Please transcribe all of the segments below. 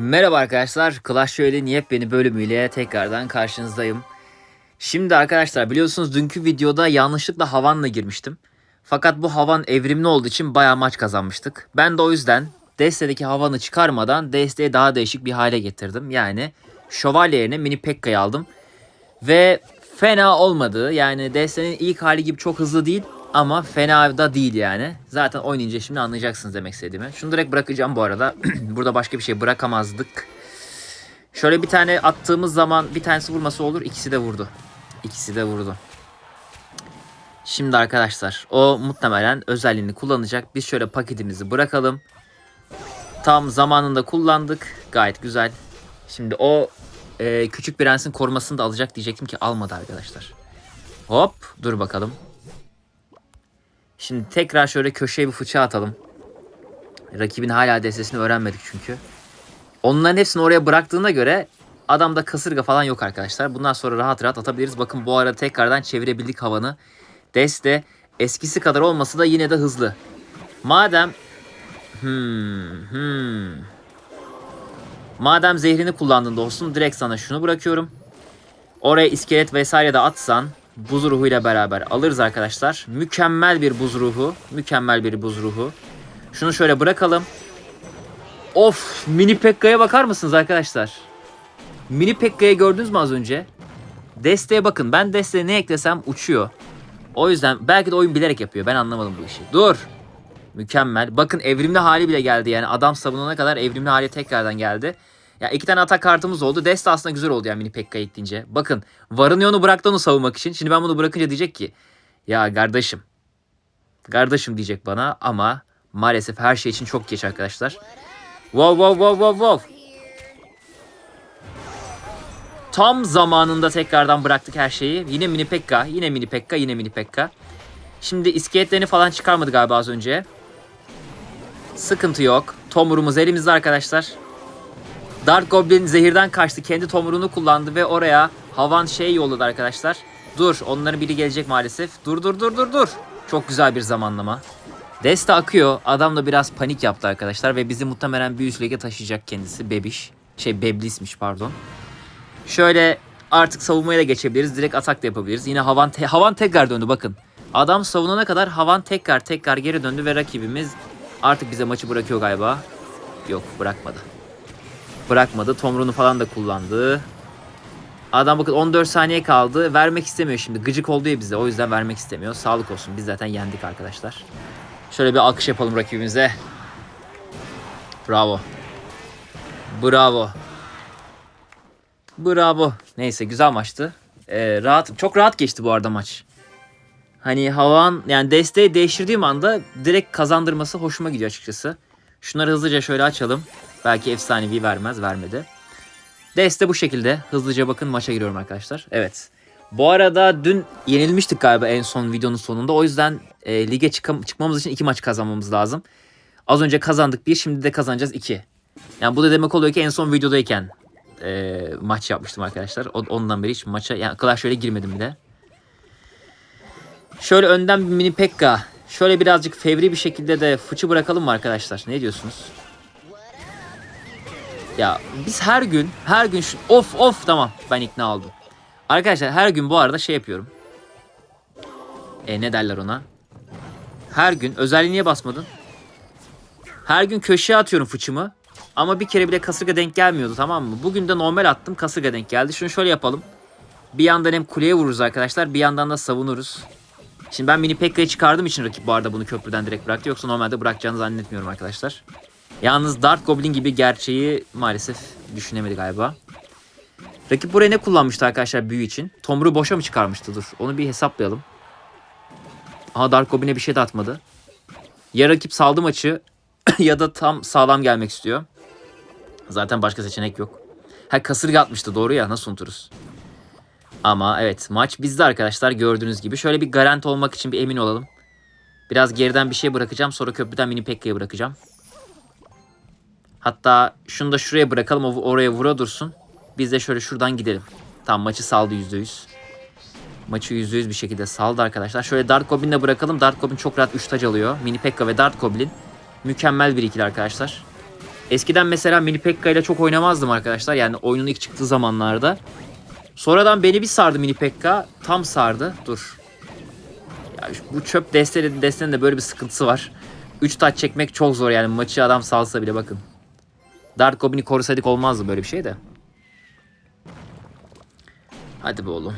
Merhaba arkadaşlar, Clash Royale'in yepyeni bölümüyle tekrardan karşınızdayım. Şimdi arkadaşlar biliyorsunuz dünkü videoda yanlışlıkla Havan'la girmiştim. Fakat bu Havan evrimli olduğu için bayağı maç kazanmıştık. Ben de o yüzden Deste'deki Havan'ı çıkarmadan Deste'yi daha değişik bir hale getirdim. Yani Şövalye yerine Mini Pekka'yı aldım. Ve fena olmadı. Yani Deste'nin ilk hali gibi çok hızlı değil ama fena da değil yani. Zaten oynayınca şimdi anlayacaksınız demek istediğimi. Şunu direkt bırakacağım bu arada. Burada başka bir şey bırakamazdık. Şöyle bir tane attığımız zaman bir tanesi vurması olur. ikisi de vurdu. İkisi de vurdu. Şimdi arkadaşlar o muhtemelen özelliğini kullanacak. Biz şöyle paketimizi bırakalım. Tam zamanında kullandık. Gayet güzel. Şimdi o e, küçük prensin korumasını da alacak diyecektim ki almadı arkadaşlar. Hop dur bakalım. Şimdi tekrar şöyle köşeye bir fıça atalım. Rakibin hala destesini öğrenmedik çünkü. Onların hepsini oraya bıraktığına göre adamda kasırga falan yok arkadaşlar. Bundan sonra rahat rahat atabiliriz. Bakın bu arada tekrardan çevirebildik havanı. Deste eskisi kadar olması da yine de hızlı. Madem hmm, hmm. Madem zehrini kullandın dostum direkt sana şunu bırakıyorum. Oraya iskelet vesaire de atsan buz ruhuyla beraber alırız arkadaşlar. Mükemmel bir buz ruhu. Mükemmel bir buz ruhu. Şunu şöyle bırakalım. Of mini Pekka'ya bakar mısınız arkadaşlar? Mini Pekka'yı gördünüz mü az önce? Desteğe bakın. Ben desteğe ne eklesem uçuyor. O yüzden belki de oyun bilerek yapıyor. Ben anlamadım bu işi. Dur. Mükemmel. Bakın evrimli hali bile geldi yani. Adam savunana kadar evrimli hali tekrardan geldi. Ya iki tane atak kartımız oldu. Deste aslında güzel oldu yani mini Pekka ekleyince. Bakın Varınyo'nu bıraktı onu savunmak için. Şimdi ben bunu bırakınca diyecek ki ya kardeşim. Kardeşim diyecek bana ama maalesef her şey için çok geç arkadaşlar. Wow wow wow wow wow. Tam zamanında tekrardan bıraktık her şeyi. Yine mini Pekka, yine mini Pekka, yine mini Pekka. Şimdi iskeletlerini falan çıkarmadı galiba az önce. Sıkıntı yok. Tomurumuz elimizde arkadaşlar. Dark Goblin zehirden kaçtı. Kendi tomurunu kullandı ve oraya havan şey yolladı arkadaşlar. Dur onların biri gelecek maalesef. Dur dur dur dur dur. Çok güzel bir zamanlama. Deste akıyor. Adam da biraz panik yaptı arkadaşlar ve bizi muhtemelen bir üst taşıyacak kendisi. Bebiş. Şey Beblis'miş pardon. Şöyle artık savunmaya da geçebiliriz. Direkt atak da yapabiliriz. Yine Havan, te- Havan tekrar döndü bakın. Adam savunana kadar Havan tekrar tekrar geri döndü ve rakibimiz artık bize maçı bırakıyor galiba. Yok bırakmadı. Bırakmadı. Tomrunu falan da kullandı. Adam bakın 14 saniye kaldı. Vermek istemiyor şimdi. Gıcık oldu ya bize. O yüzden vermek istemiyor. Sağlık olsun. Biz zaten yendik arkadaşlar. Şöyle bir alkış yapalım rakibimize. Bravo. Bravo. Bravo. Neyse güzel maçtı. Ee, rahat, çok rahat geçti bu arada maç. Hani havan yani desteği değiştirdiğim anda direkt kazandırması hoşuma gidiyor açıkçası. Şunları hızlıca şöyle açalım. Belki efsanevi vermez vermedi. Deste bu şekilde. Hızlıca bakın maça giriyorum arkadaşlar. Evet. Bu arada dün yenilmiştik galiba en son videonun sonunda. O yüzden e, lige çıkam- çıkmamız için iki maç kazanmamız lazım. Az önce kazandık bir şimdi de kazanacağız iki. Yani bu da demek oluyor ki en son videodayken e, maç yapmıştım arkadaşlar. O- ondan beri hiç maça yani Clash Royale'e girmedim bile. Şöyle önden bir mini Pekka. Şöyle birazcık fevri bir şekilde de fıçı bırakalım mı arkadaşlar? Ne diyorsunuz? Ya biz her gün her gün şu of of tamam ben ikna oldum. Arkadaşlar her gün bu arada şey yapıyorum. E ne derler ona? Her gün özelliği niye basmadın? Her gün köşeye atıyorum fıçımı. Ama bir kere bile kasırga denk gelmiyordu tamam mı? Bugün de normal attım kasırga denk geldi. Şunu şöyle yapalım. Bir yandan hem kuleye vururuz arkadaşlar bir yandan da savunuruz. Şimdi ben mini Pekka'yı çıkardığım için rakip bu arada bunu köprüden direkt bıraktı. Yoksa normalde bırakacağını zannetmiyorum arkadaşlar. Yalnız Dark Goblin gibi gerçeği maalesef düşünemedi galiba. Rakip buraya ne kullanmıştı arkadaşlar büyü için? Tomru boşa mı çıkarmıştı? Dur onu bir hesaplayalım. Aha Dark Goblin'e bir şey de atmadı. Ya rakip saldı maçı ya da tam sağlam gelmek istiyor. Zaten başka seçenek yok. Ha kasırga atmıştı doğru ya nasıl unuturuz? Ama evet maç bizde arkadaşlar gördüğünüz gibi. Şöyle bir garanti olmak için bir emin olalım. Biraz geriden bir şey bırakacağım. Sonra köprüden mini Pekka'yı bırakacağım. Hatta şunu da şuraya bırakalım. O oraya vura dursun. Biz de şöyle şuradan gidelim. Tam maçı saldı %100. Maçı %100 bir şekilde saldı arkadaşlar. Şöyle Dark Goblin'e de bırakalım. Dark Goblin çok rahat 3 taç alıyor. Mini Pekka ve Dark Goblin. Mükemmel bir ikili arkadaşlar. Eskiden mesela Mini Pekka ile çok oynamazdım arkadaşlar. Yani oyunun ilk çıktığı zamanlarda. Sonradan beni bir sardı Mini Pekka. Tam sardı. Dur. Ya bu çöp destenin, destenin de böyle bir sıkıntısı var. 3 taç çekmek çok zor yani. Maçı adam salsa bile bakın. Dark Goblin'i korusaydık olmazdı böyle bir şey de. Hadi be oğlum.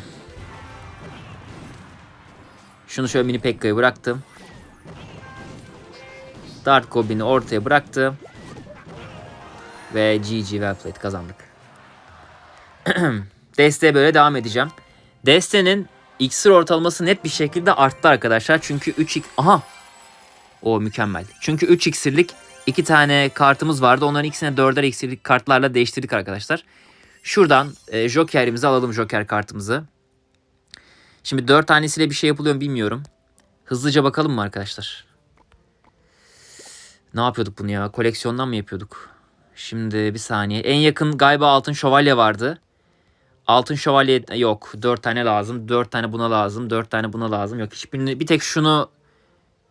Şunu şöyle Mini Pekka'yı bıraktım. Dark Goblin'i ortaya bıraktım. Ve GG well played kazandık. Desteğe böyle devam edeceğim. Destenin iksir ortalaması net bir şekilde arttı arkadaşlar. Çünkü 3 ik- aha. O mükemmel. Çünkü 3 iksirlik iki tane kartımız vardı. Onların ikisini 4'er iksirlik kartlarla değiştirdik arkadaşlar. Şuradan e, Joker'imizi alalım Joker kartımızı. Şimdi 4 tanesiyle bir şey yapılıyor mu bilmiyorum. Hızlıca bakalım mı arkadaşlar? Ne yapıyorduk bunu ya? Koleksiyondan mı yapıyorduk? Şimdi bir saniye. En yakın galiba Altın Şövalye vardı. Altın Şövalye yok. 4 tane lazım. 4 tane buna lazım. 4 tane buna lazım. Yok hiçbirini bir tek şunu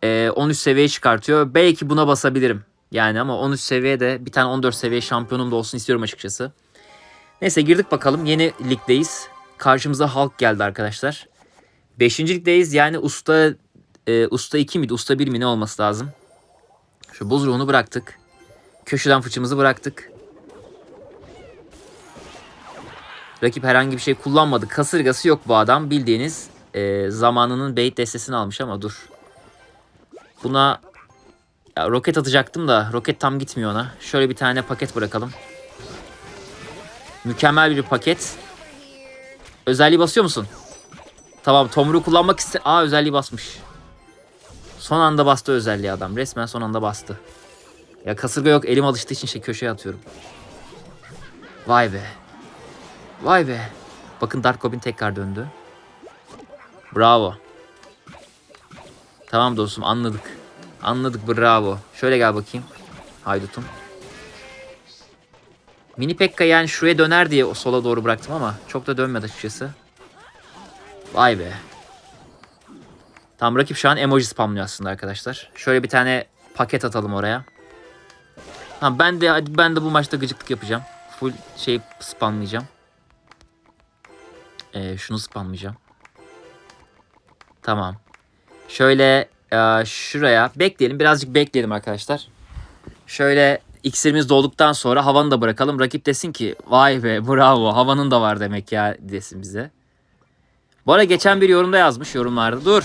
e, 13 seviyeye çıkartıyor. Belki buna basabilirim. Yani ama 13 seviyede bir tane 14 seviye şampiyonum da olsun istiyorum açıkçası. Neyse girdik bakalım. Yeni ligdeyiz. Karşımıza Hulk geldi arkadaşlar. 5. ligdeyiz. Yani usta e, usta 2 miydi? Usta 1 mi ne olması lazım? Şu buz ruhunu bıraktık. Köşeden fıçımızı bıraktık. Rakip herhangi bir şey kullanmadı. Kasırgası yok bu adam. Bildiğiniz e, zamanının bait destesini almış ama dur. Buna ya, roket atacaktım da roket tam gitmiyor ona. Şöyle bir tane paket bırakalım. Mükemmel bir paket. Özelliği basıyor musun? Tamam Tomru kullanmak iste... Aa özelliği basmış. Son anda bastı özelliği adam. Resmen son anda bastı. Ya kasırga yok elim alıştığı için şey köşeye atıyorum. Vay be. Vay be. Bakın Dark Goblin tekrar döndü. Bravo. Tamam dostum anladık. Anladık bravo. Şöyle gel bakayım. Haydutum. Mini Pekka yani şuraya döner diye sola doğru bıraktım ama çok da dönmedi açıkçası. Vay be. Tam rakip şu an emoji spamlıyor aslında arkadaşlar. Şöyle bir tane paket atalım oraya. Ha ben de ben de bu maçta gıcıklık yapacağım. Full şey spamlayacağım. Ee, şunu spamlayacağım. Tamam. Şöyle e, şuraya bekleyelim. Birazcık bekleyelim arkadaşlar. Şöyle iksirimiz dolduktan sonra havanı da bırakalım. Rakip desin ki vay be bravo havanın da var demek ya desin bize. Bu arada geçen bir yorumda yazmış yorumlarda. Dur.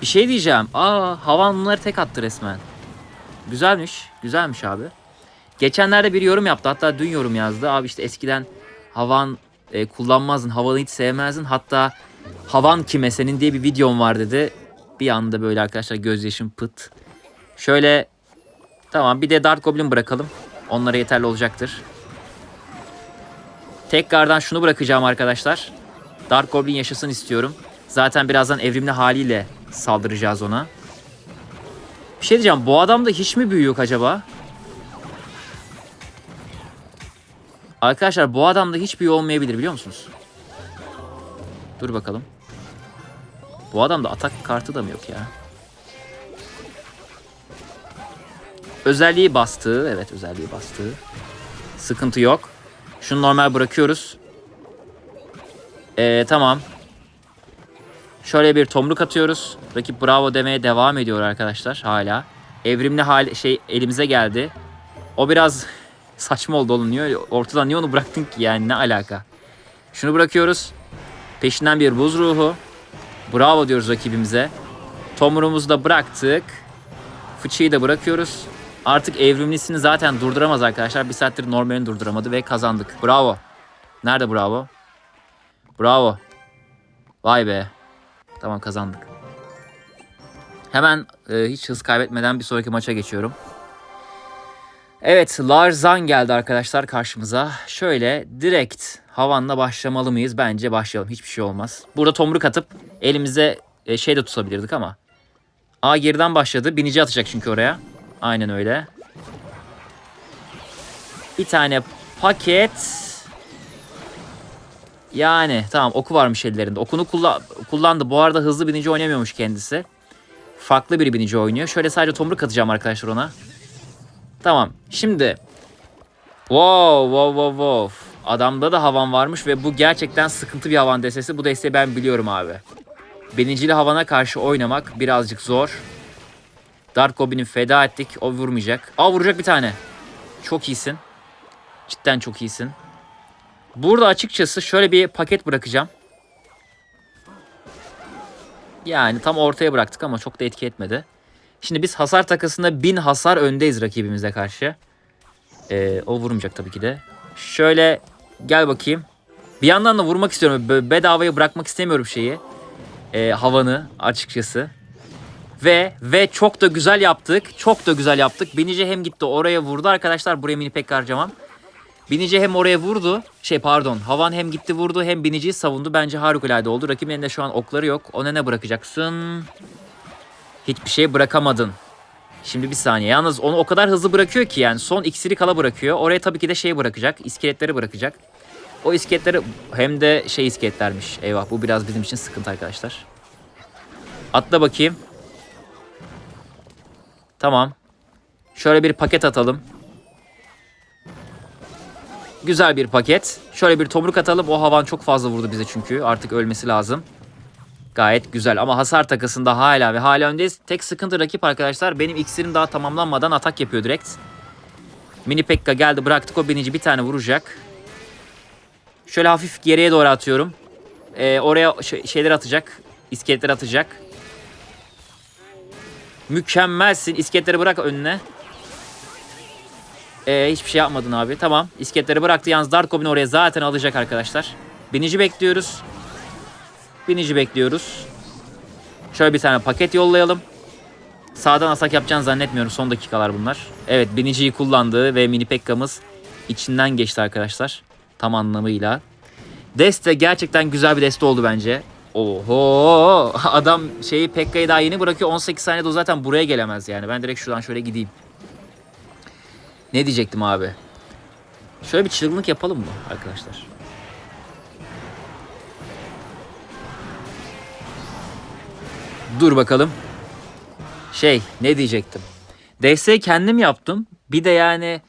Bir şey diyeceğim. Aa havan bunları tek attı resmen. Güzelmiş. Güzelmiş abi. Geçenlerde bir yorum yaptı. Hatta dün yorum yazdı. Abi işte eskiden havan e, kullanmazdın. Havanı hiç sevmezdin. Hatta havan kime senin diye bir videom var dedi. Bir anda böyle arkadaşlar gözyaşım pıt. Şöyle tamam bir de Dark Goblin bırakalım. Onlara yeterli olacaktır. Tekrardan şunu bırakacağım arkadaşlar. Dark Goblin yaşasın istiyorum. Zaten birazdan evrimli haliyle saldıracağız ona. Bir şey diyeceğim. Bu adamda hiç mi büyü yok acaba? Arkadaşlar bu adamda hiç büyü olmayabilir biliyor musunuz? Dur bakalım. Bu adamda atak kartı da mı yok ya? Özelliği bastığı. Evet özelliği bastığı. Sıkıntı yok. Şunu normal bırakıyoruz. Ee, tamam. Şöyle bir tomruk atıyoruz. Rakip bravo demeye devam ediyor arkadaşlar hala. Evrimli hal şey elimize geldi. O biraz saçma oldu oğlum. Niye ortadan niye onu bıraktın ki yani ne alaka? Şunu bırakıyoruz. Peşinden bir buz ruhu. Bravo diyoruz rakibimize. Tomruğumuzu da bıraktık. Fıçıyı da bırakıyoruz. Artık evrimlisini zaten durduramaz arkadaşlar. Bir saattir normalini durduramadı ve kazandık. Bravo. Nerede bravo? Bravo. Vay be. Tamam kazandık. Hemen e, hiç hız kaybetmeden bir sonraki maça geçiyorum. Evet Larzan geldi arkadaşlar karşımıza. Şöyle direkt havanla başlamalı mıyız? Bence başlayalım. Hiçbir şey olmaz. Burada tomruk atıp elimize e, şey de tutabilirdik ama. A geriden başladı. Binici atacak çünkü oraya. Aynen öyle. Bir tane paket. Yani tamam oku varmış ellerinde. Okunu kulla- kullandı. Bu arada hızlı binici oynamıyormuş kendisi. Farklı bir binici oynuyor. Şöyle sadece tomruk atacağım arkadaşlar ona. Tamam. Şimdi Wow, wow, wow, wow. Adamda da havan varmış ve bu gerçekten sıkıntı bir havan destesi. Bu desteği ben biliyorum abi. Birincili havana karşı oynamak birazcık zor. Dark Goblin'i feda ettik. O vurmayacak. Aa vuracak bir tane. Çok iyisin. Cidden çok iyisin. Burada açıkçası şöyle bir paket bırakacağım. Yani tam ortaya bıraktık ama çok da etki etmedi. Şimdi biz hasar takasında 1000 hasar öndeyiz rakibimize karşı. Ee, o vurmayacak tabii ki de. Şöyle gel bakayım. Bir yandan da vurmak istiyorum. Bedavaya bırakmak istemiyorum şeyi. Ee, havanı açıkçası. Ve ve çok da güzel yaptık. Çok da güzel yaptık. Binici hem gitti oraya vurdu arkadaşlar. Buraya mini pek harcamam. Binici hem oraya vurdu. Şey pardon. Havan hem gitti vurdu hem biniciyi savundu. Bence harikulade oldu. Rakibin elinde şu an okları yok. Ona ne bırakacaksın? Hiçbir şey bırakamadın. Şimdi bir saniye. Yalnız onu o kadar hızlı bırakıyor ki yani son iksiri kala bırakıyor. Oraya tabii ki de şey bırakacak. iskeletleri bırakacak. O iskeletleri hem de şey iskeletlermiş. Eyvah bu biraz bizim için sıkıntı arkadaşlar. Atla bakayım. Tamam. Şöyle bir paket atalım. Güzel bir paket. Şöyle bir tomruk atalım. O havan çok fazla vurdu bize çünkü. Artık ölmesi lazım. Gayet güzel ama hasar takısında hala ve hala öndeyiz. Tek sıkıntı rakip arkadaşlar. Benim iksirim daha tamamlanmadan atak yapıyor direkt. Mini Pekka geldi bıraktık o binici bir tane vuracak. Şöyle hafif geriye doğru atıyorum. Ee, oraya şey- şeyler atacak. İskeletler atacak. Mükemmelsin. İskeletleri bırak önüne. Ee, hiçbir şey yapmadın abi. Tamam. İskeletleri bıraktı. Yalnız Dark Goblin oraya zaten alacak arkadaşlar. Binici bekliyoruz. Binici bekliyoruz. Şöyle bir tane paket yollayalım. Sağdan asak yapacağını zannetmiyorum. Son dakikalar bunlar. Evet biniciyi kullandı ve mini Pekka'mız içinden geçti arkadaşlar. Tam anlamıyla. Deste gerçekten güzel bir deste oldu bence. Oho adam şeyi Pekka'yı daha yeni bırakıyor. 18 saniyede o zaten buraya gelemez yani. Ben direkt şuradan şöyle gideyim. Ne diyecektim abi? Şöyle bir çılgınlık yapalım mı arkadaşlar? Dur bakalım. Şey ne diyecektim. Desteği kendim yaptım. Bir de yani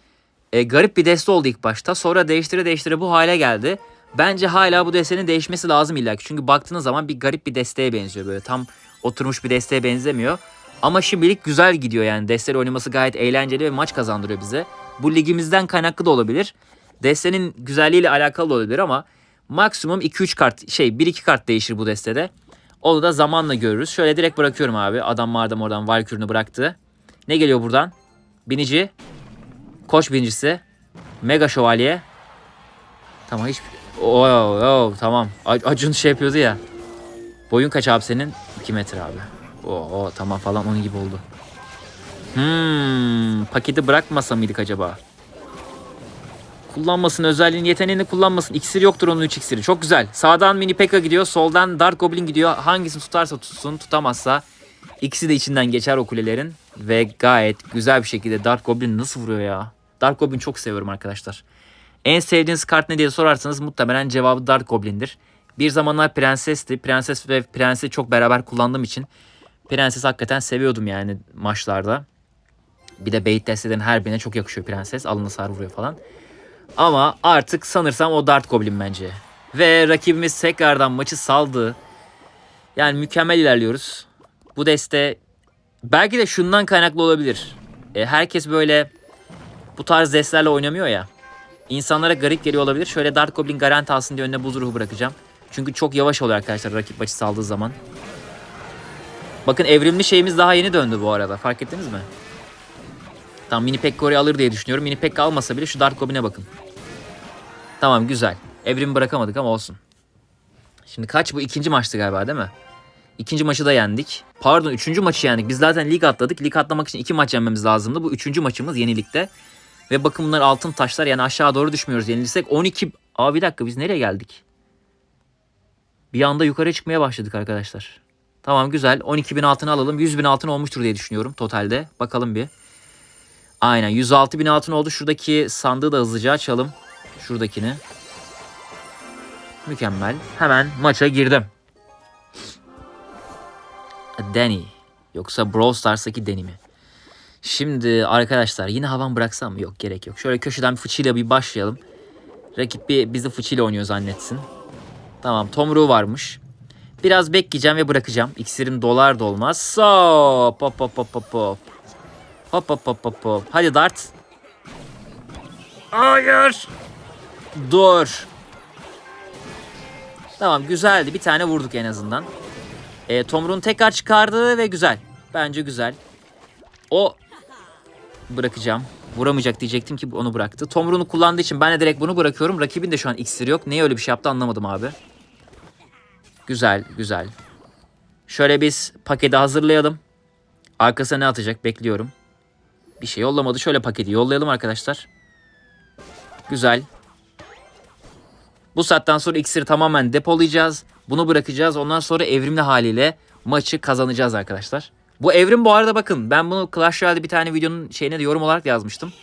e, garip bir deste oldu ilk başta. Sonra değiştire değiştire bu hale geldi. Bence hala bu destenin değişmesi lazım illa ki. Çünkü baktığınız zaman bir garip bir desteğe benziyor böyle. Tam oturmuş bir desteğe benzemiyor. Ama şimdilik güzel gidiyor yani. Desteği oynaması gayet eğlenceli ve maç kazandırıyor bize. Bu ligimizden kaynaklı da olabilir. Destenin güzelliğiyle alakalı da olabilir ama maksimum 2-3 kart şey 1-2 kart değişir bu destede. Onu da zamanla görürüz. Şöyle direkt bırakıyorum abi. Adam madem oradan Valkür'ünü bıraktı. Ne geliyor buradan? Binici. Koç binicisi. Mega şövalye. Tamam hiç... Oo, oo, tamam. A- Acun şey yapıyordu ya. Boyun kaç abi senin? 2 metre abi. Oo, tamam falan onun gibi oldu. Hmm, paketi bırakmasa mıydık acaba? Kullanmasın özelliğini yeteneğini kullanmasın. İksir yoktur onun 3 iksiri. Çok güzel. Sağdan Mini Pekka gidiyor. Soldan Dark Goblin gidiyor. Hangisini tutarsa tutsun. Tutamazsa ikisi de içinden geçer o kulelerin. Ve gayet güzel bir şekilde Dark Goblin nasıl vuruyor ya? Dark Goblin çok seviyorum arkadaşlar. En sevdiğiniz kart ne diye sorarsanız muhtemelen cevabı Dark Goblin'dir. Bir zamanlar prensesti. Prenses ve prensi çok beraber kullandığım için prenses hakikaten seviyordum yani maçlarda. Bir de bait destelerin her birine çok yakışıyor prenses. Alnına sar vuruyor falan. Ama artık sanırsam o Dart Goblin bence. Ve rakibimiz tekrardan maçı saldı. Yani mükemmel ilerliyoruz. Bu deste belki de şundan kaynaklı olabilir. E, herkes böyle bu tarz destelerle oynamıyor ya. İnsanlara garip geliyor olabilir. Şöyle Dart Goblin garanti alsın diye önüne buz ruhu bırakacağım. Çünkü çok yavaş oluyor arkadaşlar rakip maçı saldığı zaman. Bakın evrimli şeyimiz daha yeni döndü bu arada. Fark ettiniz mi? Tamam Mini Pekka oraya alır diye düşünüyorum. Mini Pekka almasa bile şu Dark Goblin'e bakın. Tamam güzel. Evrimi bırakamadık ama olsun. Şimdi kaç bu? ikinci maçtı galiba değil mi? İkinci maçı da yendik. Pardon üçüncü maçı yendik. Biz zaten lig atladık. Lig atlamak için iki maç yenmemiz lazımdı. Bu üçüncü maçımız yenilikte. Ve bakın bunlar altın taşlar yani aşağı doğru düşmüyoruz. Yenilirsek 12... Aa bir dakika biz nereye geldik? Bir anda yukarı çıkmaya başladık arkadaşlar. Tamam güzel. 12 bin altın alalım. 100 bin altın olmuştur diye düşünüyorum totalde. Bakalım bir. Aynen 106 bin altın oldu. Şuradaki sandığı da hızlıca açalım. Şuradakini. Mükemmel. Hemen maça girdim. Danny. Yoksa Brawl Stars'taki Danny mi? Şimdi arkadaşlar yine havan bıraksam mı? Yok gerek yok. Şöyle köşeden bir fıçıyla bir başlayalım. Rakip bir bizi fıçıyla oynuyor zannetsin. Tamam tomruğu varmış. Biraz bekleyeceğim ve bırakacağım. İksirim dolar da olmaz. Hop hop hop hop hop hop. Hop hop hop hop hop. Hadi dart. Hayır. Dur. Tamam güzeldi. Bir tane vurduk en azından. E, Tomruğunu tekrar çıkardı ve güzel. Bence güzel. O bırakacağım. Vuramayacak diyecektim ki onu bıraktı. Tomruğunu kullandığı için ben de direkt bunu bırakıyorum. Rakibin de şu an iksiri yok. Niye öyle bir şey yaptı anlamadım abi. Güzel, güzel. Şöyle biz paketi hazırlayalım. Arkasına ne atacak bekliyorum. Bir şey yollamadı. Şöyle paketi yollayalım arkadaşlar. Güzel. Bu saatten sonra iksiri tamamen depolayacağız. Bunu bırakacağız. Ondan sonra evrimli haliyle maçı kazanacağız arkadaşlar. Bu evrim bu arada bakın ben bunu Clash Royale'de bir tane videonun şeyine de yorum olarak yazmıştım.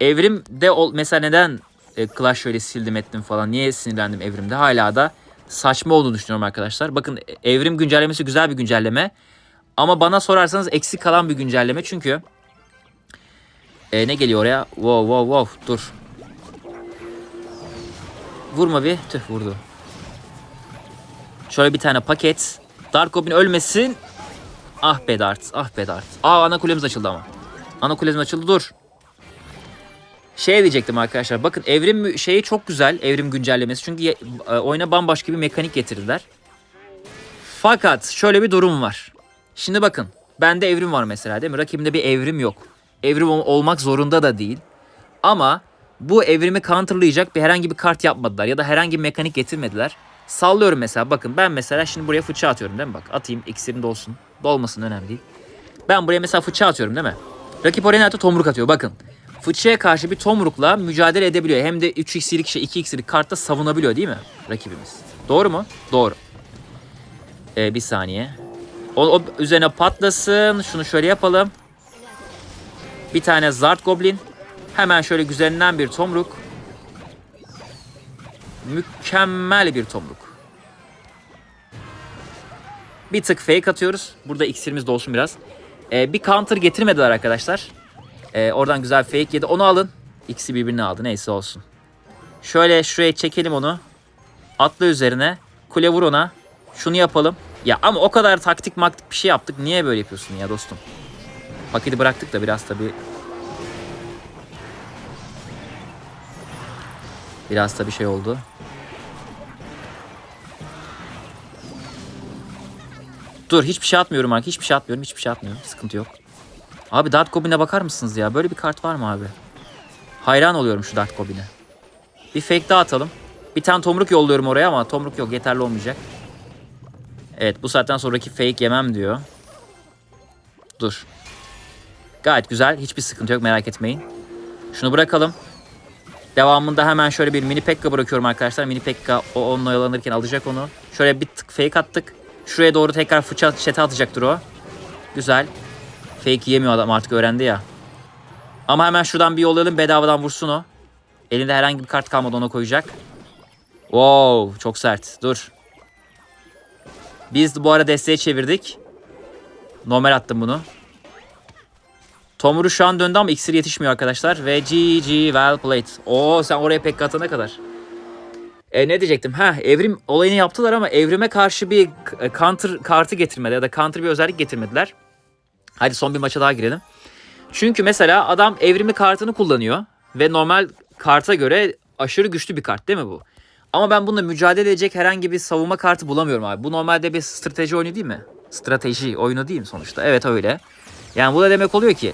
Evrim de ol- mesela neden e, Clash Royale'i sildim ettim falan niye sinirlendim evrimde hala da saçma olduğunu düşünüyorum arkadaşlar. Bakın evrim güncellemesi güzel bir güncelleme. Ama bana sorarsanız eksik kalan bir güncelleme çünkü e, ne geliyor oraya? Wow wow wow dur. Vurma bir. Tüh vurdu. Şöyle bir tane paket. Dark Goblin ölmesin. Ah be Dart. Ah be Dart. Aa ana kulemiz açıldı ama. Ana kulemiz açıldı dur. Şey diyecektim arkadaşlar. Bakın evrim şeyi çok güzel. Evrim güncellemesi. Çünkü e, oyuna bambaşka bir mekanik getirdiler. Fakat şöyle bir durum var. Şimdi bakın. Bende evrim var mesela değil mi? Rakibimde bir evrim yok. Evrim ol- olmak zorunda da değil. Ama bu evrimi counterlayacak bir herhangi bir kart yapmadılar ya da herhangi bir mekanik getirmediler. Sallıyorum mesela bakın ben mesela şimdi buraya fıça atıyorum değil mi bak atayım iksirim dolsun. Dolmasın önemli değil. Ben buraya mesela fıça atıyorum değil mi? Rakip oraya nerede tomruk atıyor bakın. Fıçıya karşı bir tomrukla mücadele edebiliyor. Hem de 3 iksirik şey 2 iksirik kartta savunabiliyor değil mi rakibimiz? Doğru mu? Doğru. Ee, bir saniye. O, o üzerine patlasın. Şunu şöyle yapalım. Bir tane Zart Goblin. Hemen şöyle güzelinden bir tomruk. Mükemmel bir tomruk. Bir tık fake atıyoruz. Burada iksirimiz dolsun biraz. Ee, bir counter getirmediler arkadaşlar. Ee, oradan güzel fake yedi. Onu alın. İkisi birbirini aldı. Neyse olsun. Şöyle şuraya çekelim onu. Atla üzerine. Kule vur ona. Şunu yapalım. Ya ama o kadar taktik maktik bir şey yaptık. Niye böyle yapıyorsun ya dostum? Paketi bıraktık da biraz tabii Biraz da bir şey oldu. Dur hiçbir şey atmıyorum artık. Hiçbir şey atmıyorum. Hiçbir şey atmıyorum. Sıkıntı yok. Abi Dart Goblin'e bakar mısınız ya? Böyle bir kart var mı abi? Hayran oluyorum şu Dart Goblin'e. Bir fake daha atalım. Bir tane tomruk yolluyorum oraya ama tomruk yok. Yeterli olmayacak. Evet bu saatten sonraki fake yemem diyor. Dur. Gayet güzel. Hiçbir sıkıntı yok merak etmeyin. Şunu bırakalım. Devamında hemen şöyle bir mini pekka bırakıyorum arkadaşlar. Mini pekka o onunla oyalanırken alacak onu. Şöyle bir tık fake attık. Şuraya doğru tekrar fıça çete atacaktır o. Güzel. Fake yemiyor adam artık öğrendi ya. Ama hemen şuradan bir yollayalım bedavadan vursun o. Elinde herhangi bir kart kalmadı ona koyacak. Wow çok sert. Dur. Biz bu ara desteğe çevirdik. Normal attım bunu. Tomuru şu an döndü ama iksir yetişmiyor arkadaşlar. Ve GG well played. Oo sen oraya pek katana kadar. E, ne diyecektim? Ha evrim olayını yaptılar ama evrime karşı bir e, counter kartı getirmedi ya da counter bir özellik getirmediler. Hadi son bir maça daha girelim. Çünkü mesela adam evrimi kartını kullanıyor ve normal karta göre aşırı güçlü bir kart değil mi bu? Ama ben bununla mücadele edecek herhangi bir savunma kartı bulamıyorum abi. Bu normalde bir strateji oyunu değil mi? Strateji oyunu değil mi sonuçta? Evet öyle. Yani bu da demek oluyor ki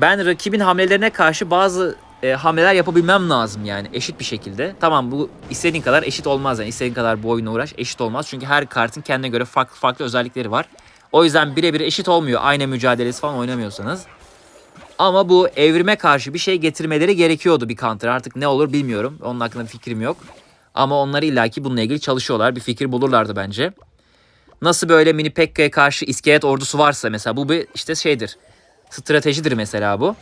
ben rakibin hamlelerine karşı bazı e, hamleler yapabilmem lazım yani eşit bir şekilde. Tamam bu istediğin kadar eşit olmaz yani istediğin kadar bu oyunla uğraş eşit olmaz. Çünkü her kartın kendine göre farklı farklı özellikleri var. O yüzden birebir eşit olmuyor aynı mücadelesi falan oynamıyorsanız. Ama bu evrime karşı bir şey getirmeleri gerekiyordu bir counter. Artık ne olur bilmiyorum. Onun hakkında bir fikrim yok. Ama onlar illaki bununla ilgili çalışıyorlar. Bir fikir bulurlardı bence. Nasıl böyle mini Pekka'ya karşı iskelet ordusu varsa mesela bu bir işte şeydir. Stratejidir mesela bu.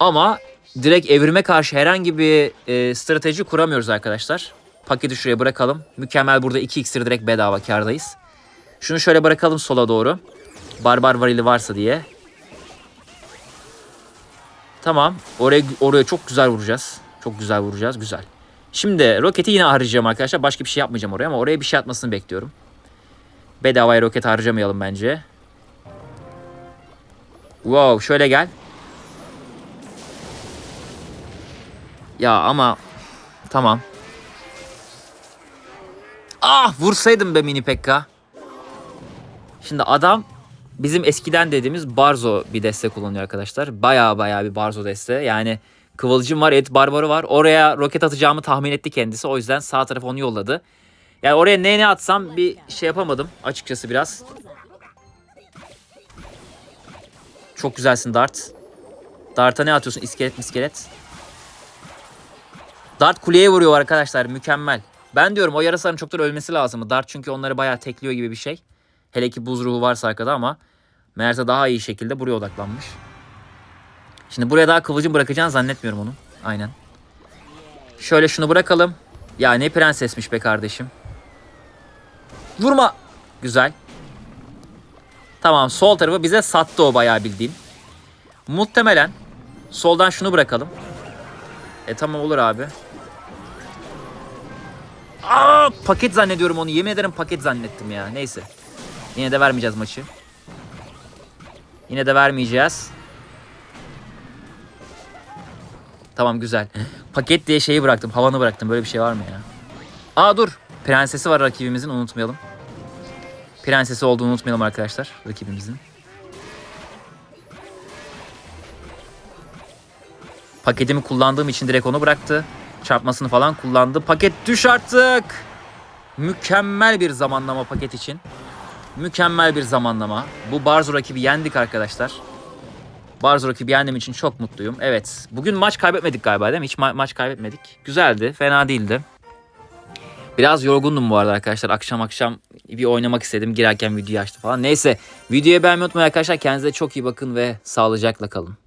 Ama direkt evrime karşı herhangi bir e, strateji kuramıyoruz arkadaşlar. Paketi şuraya bırakalım. Mükemmel burada 2 iksir direkt bedava kardayız. Şunu şöyle bırakalım sola doğru. Barbar varili varsa diye. Tamam. Oraya oraya çok güzel vuracağız. Çok güzel vuracağız. Güzel. Şimdi roketi yine harcayacağım arkadaşlar. Başka bir şey yapmayacağım oraya ama oraya bir şey atmasını bekliyorum. Bedavaya roket harcamayalım bence. Wow şöyle gel. Ya ama tamam. Ah vursaydım be mini pekka. Şimdi adam bizim eskiden dediğimiz Barzo bir deste kullanıyor arkadaşlar. Baya baya bir Barzo deste. Yani Kıvılcım var, Et Barbarı var. Oraya roket atacağımı tahmin etti kendisi. O yüzden sağ tarafa onu yolladı. Yani oraya ne ne atsam bir şey yapamadım açıkçası biraz. Çok güzelsin Dart. Dart'a ne atıyorsun? İskelet miskelet. Dart kuleye vuruyor arkadaşlar. Mükemmel. Ben diyorum o yarasların çoktan ölmesi lazım. Dart çünkü onları bayağı tekliyor gibi bir şey. Hele ki buz ruhu varsa arkada ama meğerse daha iyi şekilde buraya odaklanmış. Şimdi buraya daha kıvılcım bırakacağını zannetmiyorum onu. Aynen. Şöyle şunu bırakalım. Ya ne prensesmiş be kardeşim. Vurma. Güzel. Tamam sol tarafı bize sattı o bayağı bildiğin. Muhtemelen soldan şunu bırakalım. E tamam olur abi. Aa, paket zannediyorum onu. Yemin ederim paket zannettim ya. Neyse. Yine de vermeyeceğiz maçı. Yine de vermeyeceğiz. Tamam güzel. Paket diye şeyi bıraktım. Havanı bıraktım. Böyle bir şey var mı ya? Aa dur. Prensesi var rakibimizin. Unutmayalım. Prensesi olduğunu unutmayalım arkadaşlar. Rakibimizin. Paketimi kullandığım için direkt onu bıraktı. Çarpmasını falan kullandı. Paket düş artık. Mükemmel bir zamanlama paket için. Mükemmel bir zamanlama. Bu Barzo rakibi yendik arkadaşlar. Barzo rakibi yendiğim için çok mutluyum. Evet. Bugün maç kaybetmedik galiba değil mi? Hiç ma- maç kaybetmedik. Güzeldi. Fena değildi. Biraz yorgundum bu arada arkadaşlar. Akşam akşam bir oynamak istedim. Girerken videoyu açtı falan. Neyse. Videoyu beğenmeyi unutmayın arkadaşlar. Kendinize çok iyi bakın ve sağlıcakla kalın.